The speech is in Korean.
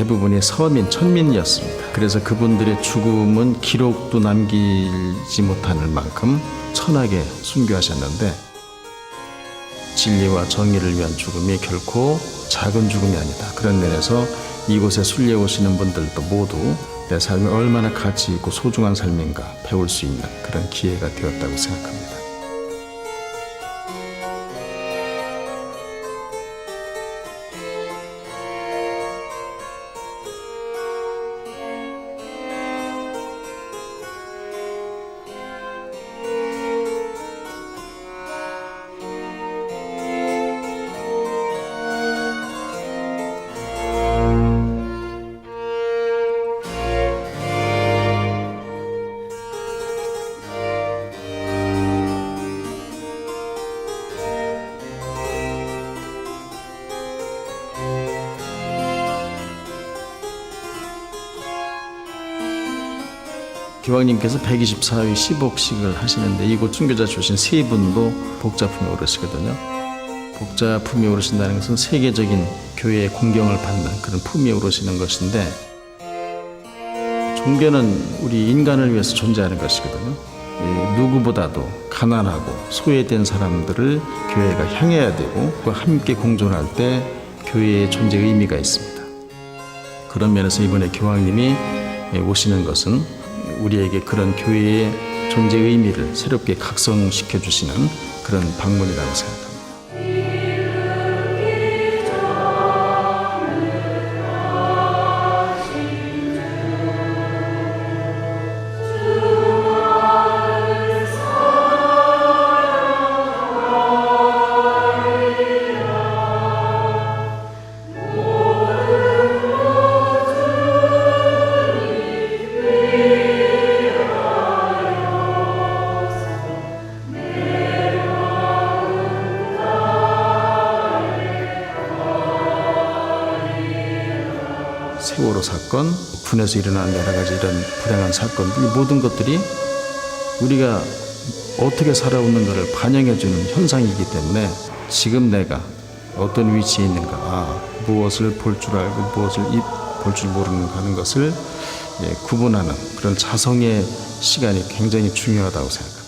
대부분이 서민 천민이었습니다. 그래서 그분들의 죽음은 기록도 남기지 못할 만큼 천하게 순교하셨는데 진리와 정의를 위한 죽음이 결코 작은 죽음이 아니다. 그런 면에서 이곳에 순례 오시는 분들도 모두 내 삶이 얼마나 가치 있고 소중한 삶인가 배울 수 있는 그런 기회가 되었다고 생각합니다. 기왕님께서 124위 10억씩을 하시는데 이곳 순교자 출신 세 분도 복자품에 오르시거든요. 복자품에 오르신다는 것은 세계적인 교회의 공경을 받는 그런 품위에 오르시는 것인데 종교는 우리 인간을 위해서 존재하는 것이거든요. 이 누구보다도 가난하고 소외된 사람들을 교회가 향해야 되고 그 함께 공존할 때 교회의 존재 의미가 있습니다. 그런 면에서 이번에 교황님이 오시는 것은 우리에게 그런 교회의 존재 의미를 새롭게 각성시켜 주시는 그런 방문이라고 생각합니다. 세월호 사건, 군에서 일어난 여러 가지 이런 불행한 사건들, 이 모든 것들이 우리가 어떻게 살아오는가를 반영해주는 현상이기 때문에 지금 내가 어떤 위치에 있는가, 아, 무엇을 볼 줄 알고 무엇을 볼 줄 모르는가 하는 것을 예, 구분하는 그런 자성의 시간이 굉장히 중요하다고 생각합니다.